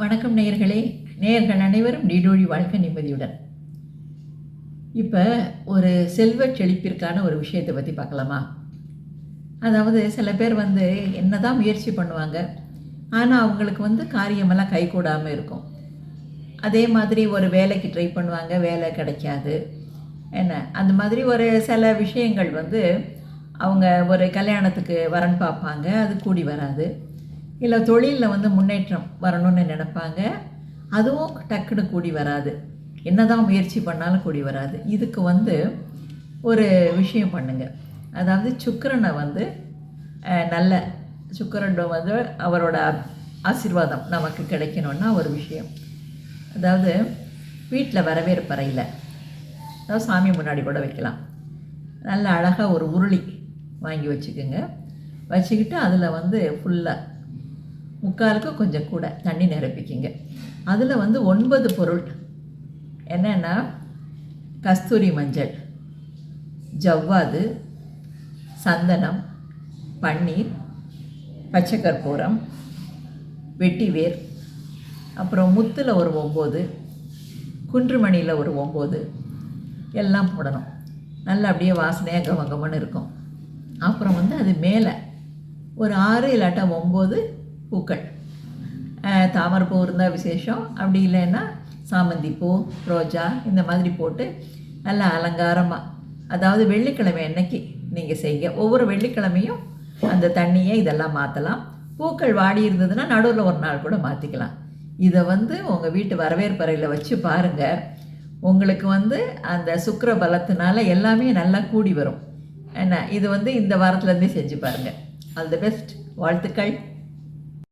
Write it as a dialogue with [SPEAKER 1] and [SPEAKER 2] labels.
[SPEAKER 1] வணக்கம் நேயர்களே. நேயர்கள் அனைவரும் நீடோழி வாழ்க்கை நிம்மதியுடன். இப்போ ஒரு செல்வ செழிப்பிற்கான ஒரு விஷயத்தை பற்றி பார்க்கலாமா? அதாவது சில பேர் வந்து என்ன தான் முயற்சி பண்ணுவாங்க ஆனால் அவங்களுக்கு வந்து காரியமெல்லாம் கைகூடாமல் இருக்கும். அதே மாதிரி ஒரு வேலைக்கு ட்ரை பண்ணுவாங்க வேலை கிடைக்காது. என்ன? அந்த மாதிரி ஒரு சில விஷயங்கள் வந்து அவங்க ஒரு கல்யாணத்துக்கு வரன் பார்ப்பாங்க அது கூடி வராது. இல்லை தொழிலில் வந்து முன்னேற்றம் வரணும்னு நினைப்பாங்க. அதுவும் டக்குன்னு கூடி வராது. என்னதான் முயற்சி பண்ணாலும் கூடி வராது. இதுக்கு வந்து ஒரு விஷயம் பண்ணுங்க. அதாவது சுக்கிரனை வந்து நல்ல சுக்கிரன் வந்து அவரோட ஆசீர்வாதம் நமக்கு கிடைக்கணும்னா ஒரு விஷயம். அதாவது வீட்டில் வரவேற்பறையில் அதாவது சாமி முன்னாடி கூட வைக்கலாம். நல்ல அழகாக ஒரு உருளி வாங்கி வச்சுக்கோங்க. வச்சுக்கிட்டு அதில் வந்து ஃபுல்லாக முக்காலுக்கு கொஞ்சம் கூட தண்ணி நிரப்பிக்கிங்க. அதில் வந்து ஒன்பது பொருள். என்னென்னா கஸ்தூரி மஞ்சள் ஜவ்வாது சந்தனம் பன்னீர் பச்சை கற்பூரம் வெட்டிவேர் அப்புறம் முத்தில் ஒரு ஒம்பது குன்றுமணியில் ஒரு ஒம்பது எல்லாம் போடணும். நல்லா அப்படியே வாசனையாக கம கமன்னு இருக்கும். அப்புறம் வந்து அது மேலே ஒரு ஆறு இல்லாட்டா ஒம்பது பூக்கள். தாமரைப்பூ இருந்தால் விசேஷம். அப்படி இல்லைன்னா சாமந்திப்பூ ரோஜா இந்த மாதிரி போட்டு நல்லா அலங்காரமாக அதாவது வெள்ளிக்கிழமை அன்னைக்கு நீங்கள் செய்யுங்க ஒவ்வொரு வெள்ளிக்கிழமையும் அந்த தண்ணியை இதெல்லாம் மாற்றலாம் பூக்கள் வாடி இருந்ததுன்னா நடுவில் ஒரு நாள் கூட மாற்றிக்கலாம் இதை வந்து உங்கள் வீட்டு வரவேற்பறையில் வச்சு பாருங்கள் உங்களுக்கு வந்து அந்த சுக்கர பலத்தினால எல்லாமே நல்லா கூடி வரும். என்ன இது வந்து இந்த வாரத்துலேருந்தே செஞ்சு பாருங்கள் ஆல் தி பெஸ்ட் வாழ்த்துக்கள்.